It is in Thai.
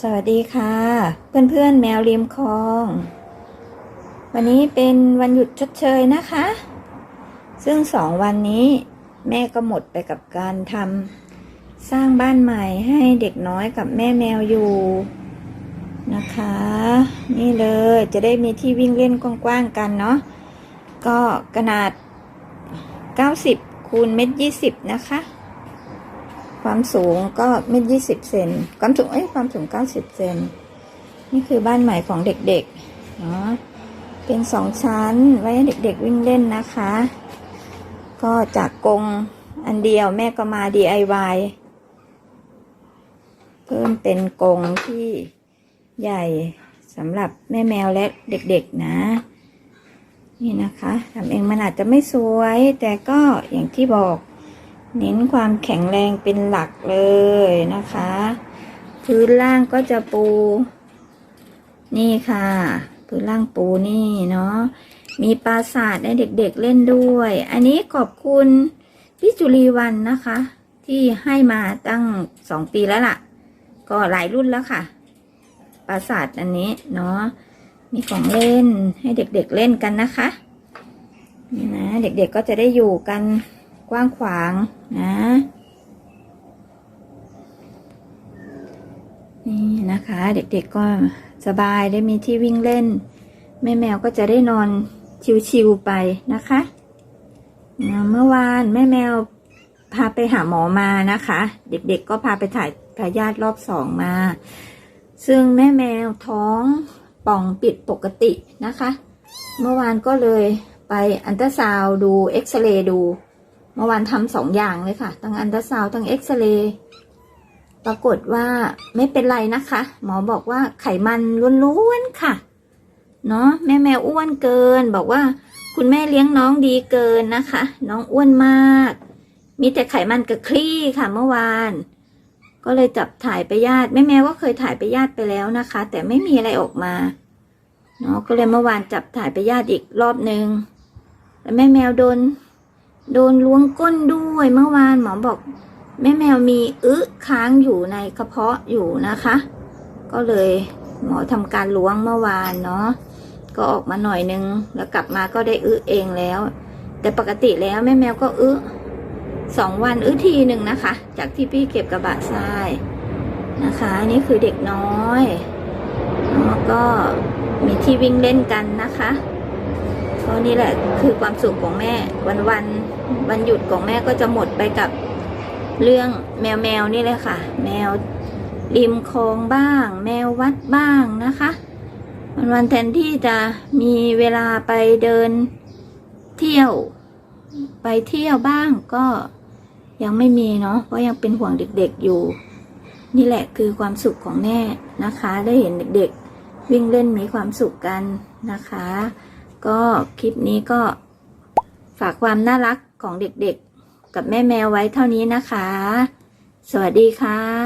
สวัสดีค่ะ เพื่อนๆแมวริมคลอง วันนี้เป็นวันหยุดชดเชยนะคะ ซึ่งสองวันนี้แม่ก็หมดไปกับการทำสร้างบ้านใหม่ให้เด็กน้อยกับแม่แมวอยู่นะคะ นี่เลยจะได้มีที่วิ่งเล่นกว้างๆกันเนาะก็ขนาด 90 คูณเมตร20นะคะ ความสูงก็เมตรยี่สิบเซนความสูงเอ้ยความสูงเก้าสิบเซนนี่คือบ้านใหม่ของเด็กๆเนาะเป็นสองชั้นไว้ให้เด็กๆวิ่งเล่นนะคะ ก็จากกรงอันเดียวแม่ก็มา DIY เพิ่มเป็นกรงที่ใหญ่สำหรับแม่แมวและเด็กๆนะ นี่นะคะทำเองมันอาจจะไม่สวย แต่ก็อย่างที่บอก เน้นความแข็งแรงเป็นหลักเลยนะคะ พื้นล่างก็จะปู นี่ค่ะ พื้นล่างปูนี่เนาะมีปราสาทให้เด็กๆเล่นด้วย อันนี้ขอบคุณพี่จุลีวันนะคะ ที่ให้มาตั้งสองปีแล้วล่ะ ก็หลายรุ่นแล้วค่ะ ปราสาทอันนี้เนาะ มีของเล่นให้เด็กๆเล่นกันนะคะนี่นะเด็กๆก็จะได้อยู่กันกว้างขวางนะนี่นะคะ เด็กๆก็สบายได้มีที่วิ่งเล่น แม่แมวก็จะได้นอนชิวๆไปนะคะนะเมื่อวานแม่แมวพาไปหาหมอมานะคะ เด็กๆ ก็พาไปถ่ายพยาธิรอบสองมา ซึ่งแม่แมวท้อง ป่องปิดปกตินะคะ เมื่อวานก็เลยไปอันตราซาวดูเอ็กซเรย์ดู เมื่อวานทำสองอย่างเลยค่ะ ทั้งอันตราซาวทั้งเอ็กซเรย์ปรากฏว่าไม่เป็นไรนะคะ หมอบอกว่าไขมันล้วนๆค่ะเนาะแม่แมวอ้วนเกิน บอกว่า คุณแม่เลี้ยงน้องดีเกินนะคะ น้องอ้วนมาก มีแต่ไขมันกับคลี่ค่ะเมื่อวาน ก็เลยจับถ่ายไปญาติแม่แมวก็เคยถ่ายไปญาติไปแล้วนะคะ แต่ไม่มีอะไรออกมาเนาะก็เลยเมื่อวานจับถ่ายไปญาติอีกรอบนึงแล้วแม่แมวโดน โดนล้วงก้นด้วยเมื่อวานหมอบอก แม่แมวมีอึค้างอยู่ในกระเพาะอยู่นะคะ ก็เลยหมอทำการล้วงเมื่อวานเนาะก็ออกมาหน่อยนึง แล้วกลับมาก็ได้อึเองแล้ว แต่ปกติแล้วแม่แมวก็อึ สองวันอึทีหนึ่งนะคะ จากที่พี่เก็บกระบะทรายนะคะอันนี่คือเด็กน้อยแล้วก็มีที่วิ่งเล่นกันนะคะก็นี่แหละคือความสุขของแม่วันวันวันหยุดของแม่ก็จะหมดไปกับเรื่องแมวแมวนี่เลยค่ะ แมวริมคลองบ้าง แมววัดบ้างนะคะ วันวันแทนที่จะมีเวลาไปเดินเที่ยว ไปเที่ยวบ้างก็ยังไม่มีเนาะเพราะยังเป็นห่วงเด็กๆอยู่ นี่แหละคือความสุขของแม่นะคะ ได้เห็นเด็กๆ วิ่งเล่นมีความสุขกันนะคะ ก็คลิปนี้ก็ฝากความน่ารักของเด็กๆ กับแม่แมวไว้เท่านี้นะคะ สวัสดีค่ะ